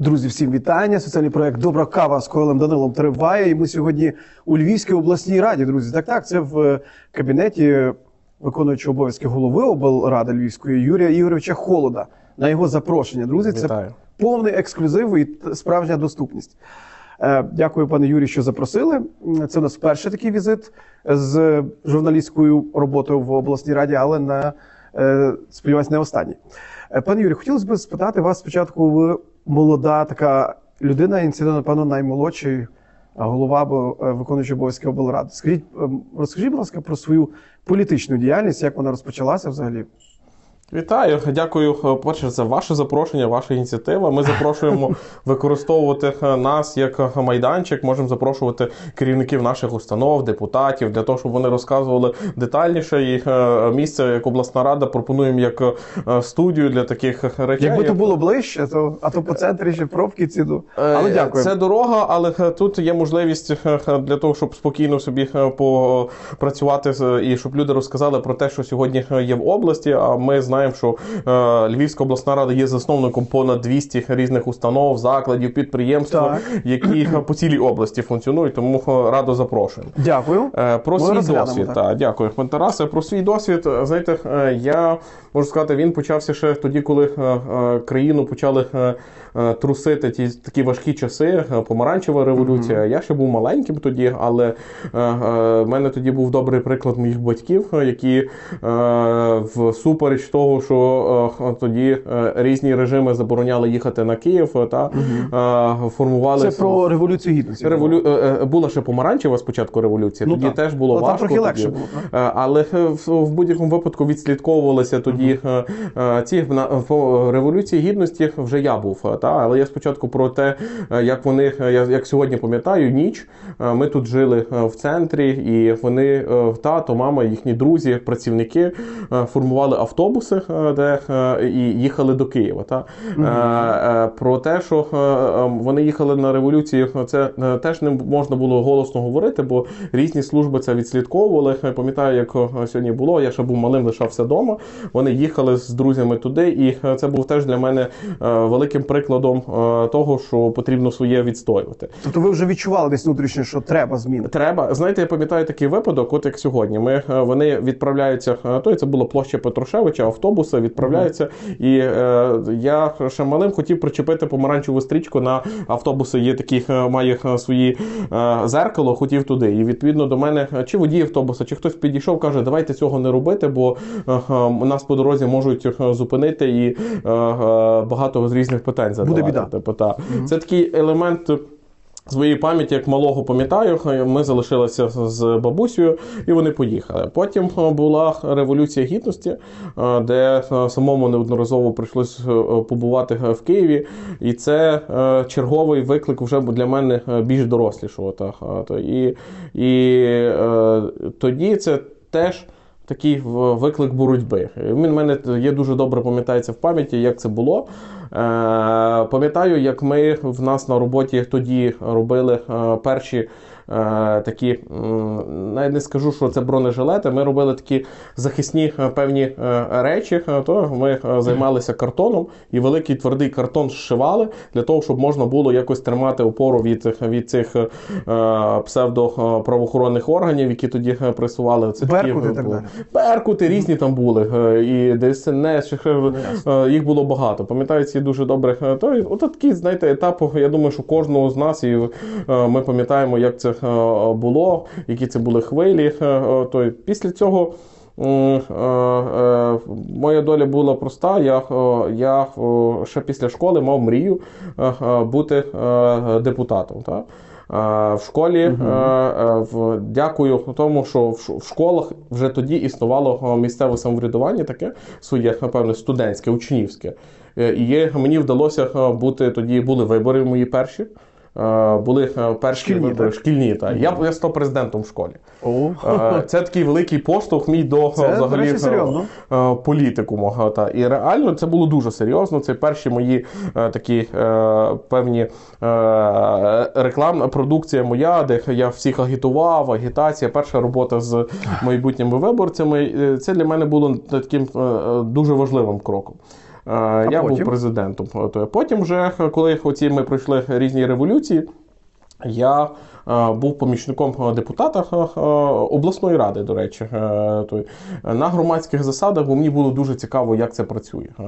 Друзі, всім вітання. Соціальний проект Добра кава з Коелем Данилом триває. І ми сьогодні у Львівській обласній раді. Друзі, так, так, це в е, кабінеті виконуючого обов'язки голови облради Львівської Юрія Ігоровича Холода. На його запрошення. Друзі, це Вітаю. повний ексклюзив і справжня доступність. Е, Дякую, пане Юрію, що запросили. Це у нас перший такий візит з журналістською роботою в обласній раді, але на е, сподіваюсь, не останній. Е, Пане Юрію, хотілося б спитати вас спочатку. Ви молода така людина, і напевно, наймолодший е, голова е, виконуючий обов'язки облради. Скажіть, ем, розкажіть, будь ласка, про свою політичну діяльність, як вона розпочалася взагалі? Вітаю, дякую е, перше за ваше запрошення, ваша ініціатива. Ми запрошуємо використовувати е, нас як е, майданчик. Можемо запрошувати керівників наших установ, депутатів для того, щоб вони розказували детальніше. І місце як обласна рада пропонуємо як студію для таких речей. Якби то було ближче, то а то по центрі ще пробки ці. ну. Але дякую. Це дорога, але тут є можливість для того, щоб спокійно собі попрацювати і щоб люди розказали про те, що сьогодні є в області. А ми знаємо, що е, Львівська обласна рада є засновником понад 200 різних установ, закладів, підприємств, Так. які е, по цілій області функціонують. Тому е, радо запрошуємо. Дякую. Про Ми свій досвід. так. Так, дякую, пан Тарасе. Про свій досвід, знаєте, я можу сказати, він почався ще тоді, коли країну почали трусити ті такі важкі часи, помаранчева революція. Я ще був маленьким тоді, але в мене тоді був добрий приклад моїх батьків, які всупереч того, що е, тоді е, різні режими забороняли їхати на Київ, е, та е, формували Це про революцію гідності. Револю... Була ще помаранчева спочатку революція, Ну тоді так. теж було Ну, важко. трохи легше було. Але в, в будь-якому випадку відслідковувалися тоді е, ці на революції гідності вже я був. Та але я спочатку про те, як вони я як сьогодні пам'ятаю, ніч ми тут жили в центрі, і вони тато, мама, їхні друзі, працівники формували автобуси, е, де е, і їхали до Києва. Та Е, про те, що вони їхали на революцію, це теж не можна було голосно говорити, бо різні служби це відслідковували. Я Пам'ятаю, як сьогодні було. Я ще був малим, лишався вдома. Вони їхали з друзями туди, і це був теж для мене великим прикладом того, що потрібно своє відстоювати. Тобто ви вже відчували десь внутрішньо, що треба зміни. Треба, знаєте, я пам'ятаю такий випадок, от як сьогодні. Ми вони відправляються. То це була площа Петрушевича, автобуси відправляються. І е, я ще малим хотів причепити помаранчеву стрічку на автобуси. Є такі, е, має е, свої е, зеркало, хотів туди. І відповідно до мене, е, чи водій автобуса, чи хтось підійшов, каже, давайте цього не робити, бо е, е, нас по дорозі можуть зупинити і е, е, багато з різних питань задавати. біда. Типу, та. Це такий елемент. Своєї пам'яті, як малого пам'ятаю, ми залишилися з бабусею, і вони поїхали. Потім е, була революція гідності, е, де е, самому неодноразово прийшлось побувати в Києві, і це черговий виклик вже для мене більш дорослішого. І, і тоді це теж. Такий виклик боротьби. Він мене є дуже добре пам'ятається в пам'яті, як це було. Е, пам'ятаю, як ми в нас на роботі тоді робили е, перші такі, навіть не скажу, що це бронежилети. Ми робили такі захисні е, певні е, речі. Е, То ми е, займалися картоном і великий твердий картон зшивали для того, щоб можна було якось тримати опору від, від цих е, псевдоправоохоронних органів, які тоді е, пресували. Це такі, Беркути і так е. Беркути різні там були. е, І ДСНС, ще, е, їх було багато. Пам'ятаю ці дуже добре. е, То, от такий, знаєте, етап, я думаю, що кожного з нас, і е, ми пам'ятаємо, як це е, було, які це були хвилі. е, е, То, після цього. е, е, Моя доля була проста. Я, е, я е, ще після школи мав мрію е, е, бути е, депутатом. Так? Е, В школі е, е, в- дякую тому, що в школах вже тоді існувало е, місцеве самоврядування, таке своє, напевне, студентське, учнівське. Е, І мені вдалося е, бути тоді, були вибори мої перші. Е, Були е, перші Шкільні, вибори так? шкільні. Так. Я, я став президентом в школі. Е, Це такий великий поштовх мій до Це, до взагалі е, політикуму. е, Та. І реально це було дуже серйозно. Це перші мої такі певні рекламна продукція моя, де я всіх агітував, агітація, перша робота з майбутніми виборцями. Це для мене було таким дуже важливим кроком. Е, я був президентом. От, Потім, вже коли оці ми пройшли різні революції, я е, був помічником е, депутата е, е, обласної ради, до речі, е, е, на громадських засадах, бо мені було дуже цікаво, як це працює. Е,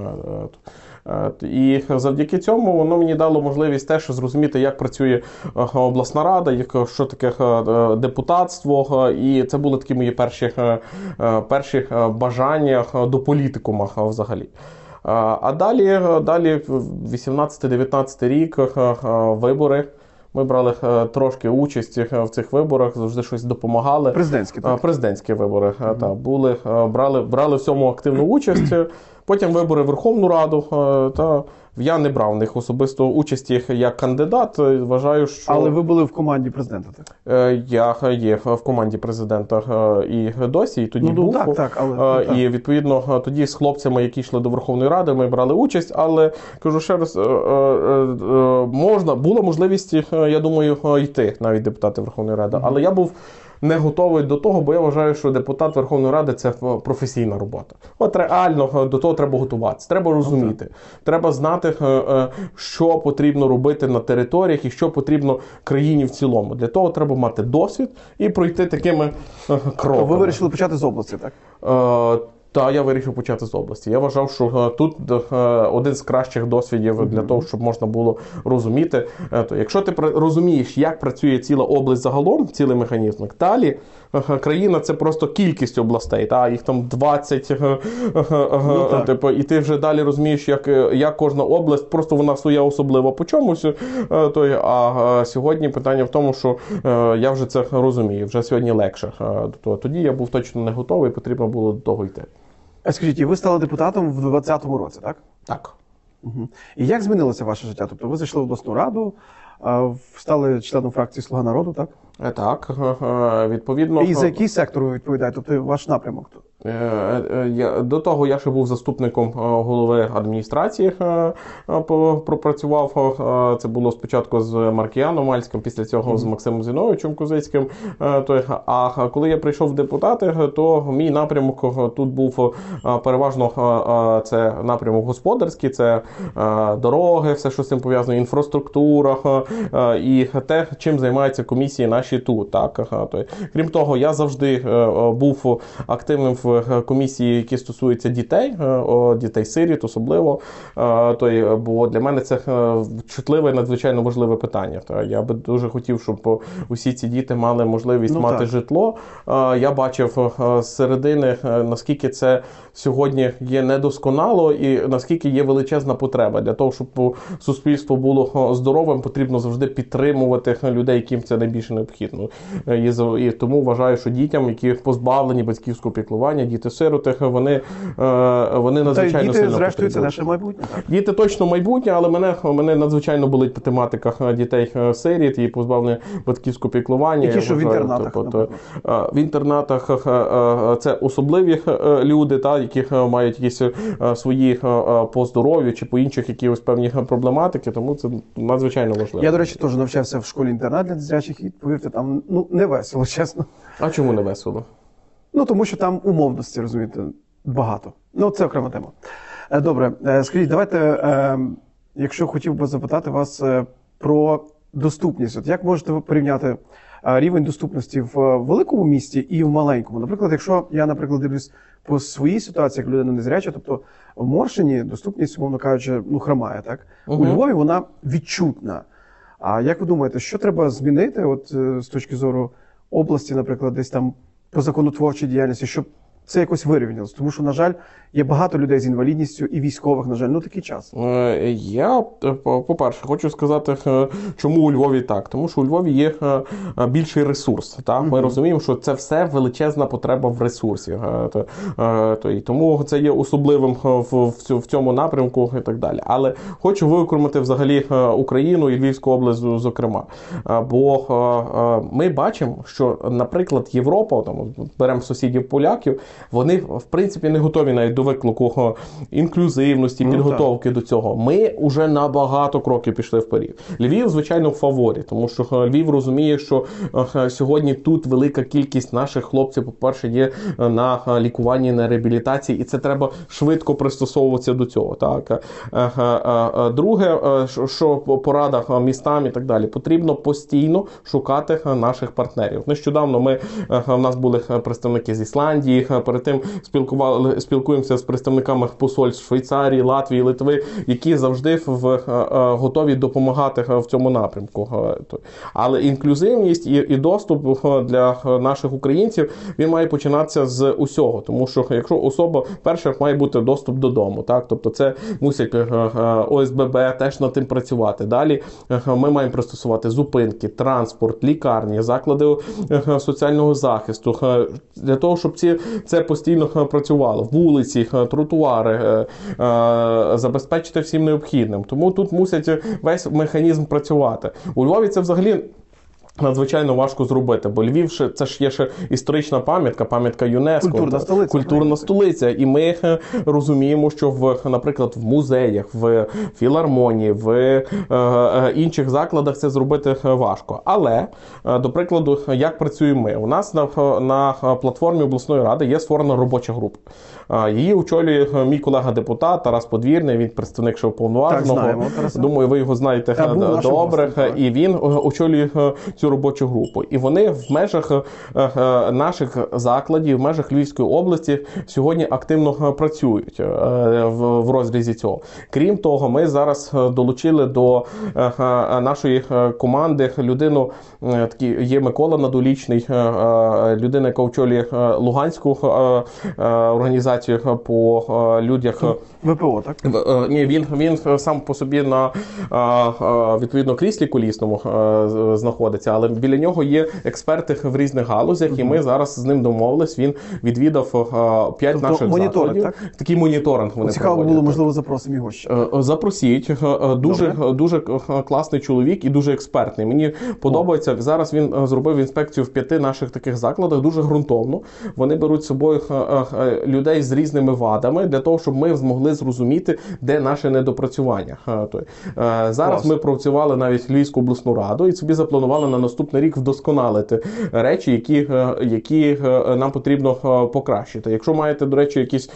е, е, І завдяки цьому воно мені дало можливість теж зрозуміти, як працює е, обласна рада, як, що таке е, е, депутатство. е, І це були такі мої перші, е, е, перші е, бажання е, до політикума е, взагалі. А далі, е, далі 18-19 рік е, е, вибори. Ми брали трошки участь в цих виборах, завжди щось допомагали. Президентські, так? Президентські вибори е, та, були, брали, брали в цьому активну участь. Потім вибори в Верховну Раду. е, Та я не брав в них особисто участі як кандидат. Е, Вважаю, що Але ви були в команді президента, так? е, я є в команді президента і досі, і тоді Ну, ну, був. так, так, але- ну. І відповідно тоді з хлопцями, які йшли до Верховної Ради, ми брали участь. Але кажу ще раз, можна була можливість, я думаю, йти навіть депутати Верховної Ради. Але я був. Не готовий до того, бо я вважаю, що депутат Верховної Ради це професійна робота. От реально е, до того треба готуватися. Треба розуміти. Треба знати, е, е, що потрібно робити на територіях і що потрібно країні в цілому. Для того треба мати досвід і пройти такими кроками. Ви вирішили почати з області, так? Та я вирішив почати з області. Я вважав, що е, тут е, один з кращих досвідів для того, щоб можна було розуміти. Е, То якщо ти розумієш, як працює ціла область загалом, цілий механізм, далі країна це просто кількість областей, та їх там 20, е, е, е, Ну, типу, і ти вже далі розумієш, як, як кожна область, просто вона своя особлива по чомусь. е, То, а сьогодні питання в тому, що я вже це розумію, вже сьогодні легше. То тоді я був точно не готовий, потрібно було до того йти. А скажіть, і ви стали депутатом в 2020 році, так? Так. Угу. І як змінилося ваше життя? Тобто ви зайшли в обласну раду, стали членом фракції Слуга народу, так? Е, Так, е, е, відповідно. І за який сектор ви відповідаєте? Тобто ваш напрямок? Е, е, До того я ще був заступником е, голови адміністрації, пропрацював. Це було спочатку з Маркіяном Мальським, після цього з Максимом Зіновичем Кузицьким. А коли я прийшов в депутати, то мій напрямок тут був переважно це напрямок господарський, це дороги, все, що з цим пов'язано, інфраструктура і те, чим займаються комісії наші тут. Так. Крім того, я завжди був активним в е, комісії, які стосуються дітей, е, дітей-сиріт, особливо. Е, той, бо для мене це чутливе надзвичайно важливе питання. Та я би дуже хотів, щоб усі ці діти мали можливість Ну, мати так. житло. Я бачив з середини, наскільки це сьогодні є недосконало, і наскільки є величезна потреба для того, щоб суспільство було здоровим, потрібно завжди підтримувати людей, яким це найбільше необхідно. І тому вважаю, що дітям, які позбавлені батьківського піклування, діти-сироти, вони, е, вони надзвичайно діти, сильно зрештою, це наше майбутнє. Так? Діти точно майбутнє, але мене, мене надзвичайно болить тематика е, дітей е, сиріт і позбавлення батьківського піклування. Які що в інтернатах, тобто, В інтернатах це особливі люди, та, які е, мають якісь свої по здоров'ю чи по інших якісь певні проблематики, тому це надзвичайно важливо. Я, до речі, теж навчався в школі інтернат для незрячих, і повірте, там ну не весело, чесно. А чому не весело? Ну тому що там умовності, розумієте, багато. Ну, це окрема тема. Е, Добре, Е, скажіть, давайте, е, якщо хотів би запитати вас про доступність, от як можете ви порівняти рівень доступності в великому місті і в маленькому? Наприклад, якщо я, наприклад, дивлюсь по своїй ситуації, як людина незряча, тобто в Моршині доступність, умовно кажучи, ну хромає, так? У Львові вона відчутна. А як ви думаєте, що треба змінити, от з точки зору області, наприклад, десь там по законотворчій діяльності, щоб це якось вирівнялось? Тому що, на жаль, є багато людей з інвалідністю і військових, на жаль, ну такий час. Е, Я, е, по- по-перше, хочу сказати, е, чому у Львові так. Тому що у Львові є більший ресурс. Так? Ми Мгм. розуміємо, що це все величезна потреба в ресурсі. То- тому це є особливим в, цьому напрямку і так далі. Але хочу виокремити взагалі Україну і Львівську область, зокрема. Бо ми бачимо, що, наприклад, Європа, там, беремо сусідів поляків, Вони в принципі не готові навіть до виклику інклюзивності, Ну, підготовки до цього. Ми вже на багато кроків пішли вперед. Львів, звичайно, в фаворі, тому що е, Львів розуміє, що е, сьогодні тут велика кількість наших хлопців, по-перше, є е, на е, лікуванні, на реабілітації, і це треба швидко пристосовуватися до цього. Так Е, е, е, е, друге, е, що- що по порадах е, містам і так далі, потрібно постійно шукати е, наших партнерів. Нещодавно ми е, в нас були е, представники з Ісландії. Перед тим спілкували спілкуємося з представниками посольств Швейцарії, Латвії, Литви, які завжди в е, е, готові допомагати е, в цьому напрямку. Але інклюзивність і, і доступ для наших українців він має починатися з усього, тому що якщо особа перша має бути доступ додому, так тобто це мусять ОСББ теж над тим працювати. Далі ми маємо пристосувати зупинки, транспорт, лікарні, заклади соціального захисту для того, щоб ці це постійно е, працювало. Вулиці, е, тротуари е, забезпечити всім необхідним. Тому тут мусять весь механізм працювати. У Львові це взагалі. Надзвичайно важко зробити, бо Львів ще це ж є ще історична пам'ятка, пам'ятка ЮНЕСКО, Культурна та- столиця, культурна столиця. І ми е, розуміємо, що в, наприклад, в музеях, в філармонії, в е, е, інших закладах це зробити е, важко. Але е, до прикладу, як працюємо ми? У нас на, на платформі обласної ради є створена робоча група. Її очолює е, мій колега-депутат Тарас Подвірний. Він представник ще уповноваженого. Думаю, ви його знаєте Та, е, добре. І він е, очолює цю робочу групу. І вони в межах наших закладів, в межах Львівської області сьогодні активно працюють в, розрізі цього. Крім того, ми зараз долучили до нашої команди людину. Такий є Микола Надолічний, людина, яка очолює Луганську е, е, по е, людях. е, ВПО, так? Ні, він, він сам по собі на відповідно кріслі колісному знаходиться, але біля нього є експерти в різних галузях, і ми зараз з ним домовились. Він відвідав п'ять Тобто наших моніторинг, так? Такий моніторинг вони Цікаво проводять. було, можливо, запросимо його ще. Запросіть дуже, Добре. дуже класний чоловік і дуже експертний. Мені подобається зараз. Він зробив інспекцію в п'яти наших таких закладах дуже ґрунтовно. Вони беруть з собою людей з різними вадами для того, щоб ми змогли зрозуміти, де наше недопрацювання. Е. Е, Зараз Клас. ми працювали навіть Львівську обласну раду і собі запланували на наступний рік вдосконалити речі, які, е, які нам потрібно покращити. Якщо маєте, до речі, якісь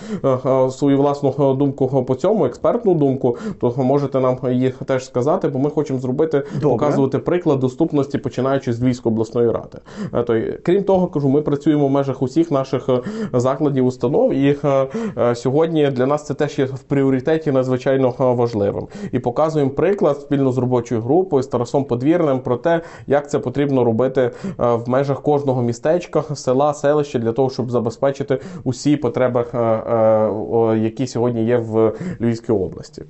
свою власну думку по цьому, експертну думку, то можете нам їх теж сказати, бо ми хочемо зробити, Добре. показувати приклад доступності, починаючи з Львівської обласної ради. Крім того, кажу, ми працюємо в межах усіх наших закладів, установ, і е, е, сьогодні для нас це теж є в пріоритеті надзвичайно е, важливим. І показуємо приклад спільно з робочою групою, з Тарасом Подвірним про те, як це потрібно робити е, в межах кожного містечка, села, селища для того, щоб забезпечити усі потреби, які сьогодні є в Львівській області.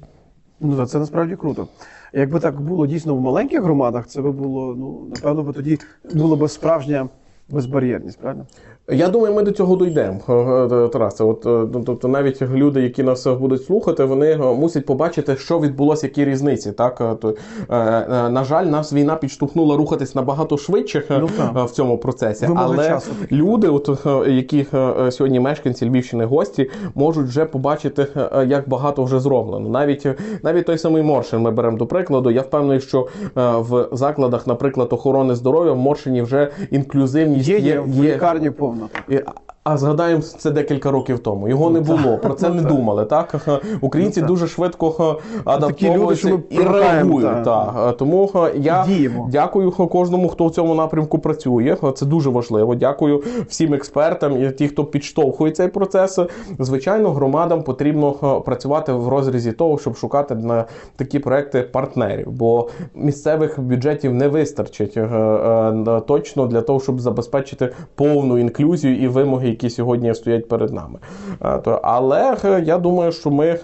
Ну, це насправді круто. Якби так було дійсно в маленьких громадах, це би було, ну, напевно, би тоді було б справжня безбар'єрність, правильно? Я думаю, ми до цього дійдемо, е, е, Тарасе. От е, ну, тобто, навіть люди, які нас будуть слухати, вони е, мусять побачити, що відбулося, які різниці. Так е, то е, е, на жаль, нас війна підштовхнула рухатись набагато швидше е, Ну, е, в цьому процесі. Вимоги Але часу люди, от е, які е, сьогодні мешканці Львівщини гості, можуть вже побачити, е, як багато вже зроблено. Навіть е, навіть той самий Моршин ми беремо до прикладу. Я впевнений, що е, в закладах, наприклад, охорони здоров'я в Моршині вже інклюзивність Є, є, в лікарні повно. Так. і- А згадаємо це декілька років тому. Його не було. Про це Ну, не думали. Так українці Ну, дуже швидко що адаптовуються і реагують. так. Так. Тому я Діємо. дякую кожному, хто в цьому напрямку працює. Це дуже важливо. Дякую всім експертам і ті, хто підштовхує цей процес. Звичайно, громадам потрібно працювати в розрізі того, щоб шукати на такі проекти партнерів, бо місцевих бюджетів не вистачить е, е, точно для того, щоб забезпечити повну інклюзію і вимоги, які сьогодні стоять перед нами. Е, Але е, я думаю, що ми, е,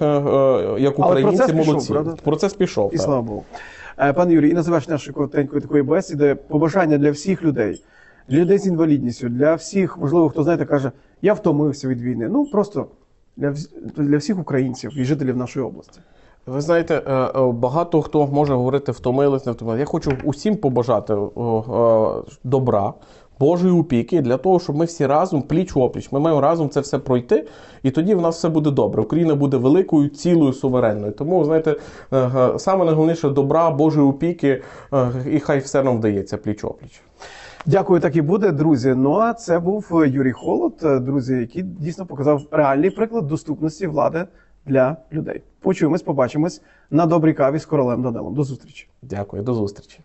як Але українці, процес пішов, молодці. правда? Процес пішов. І так. слава Богу. Пане Юрій, і на завершення нашої коротенької такої бесіди побажання для всіх людей, для людей з інвалідністю, для всіх, можливо, хто знаєте, каже, я втомився від війни. Ну просто для, для всіх українців і жителів нашої області. Ви знаєте, багато хто може говорити втомились, не втомились. Я хочу усім побажати добра, Божої опіки для того, щоб ми всі разом пліч опліч. Ми маємо разом це все пройти, і тоді в нас все буде добре. Україна буде великою, цілою, суверенною. Тому, знаєте, е, е, саме найголовніше добра, Божої опіки, е, і хай все нам вдається пліч опліч. Дякую, так і буде, друзі. Ну а це був Юрій Холод, друзі, який дійсно показав реальний приклад доступності влади для людей. Почуємось, побачимось на добрій каві з королем Данилом. До зустрічі. Дякую, до зустрічі.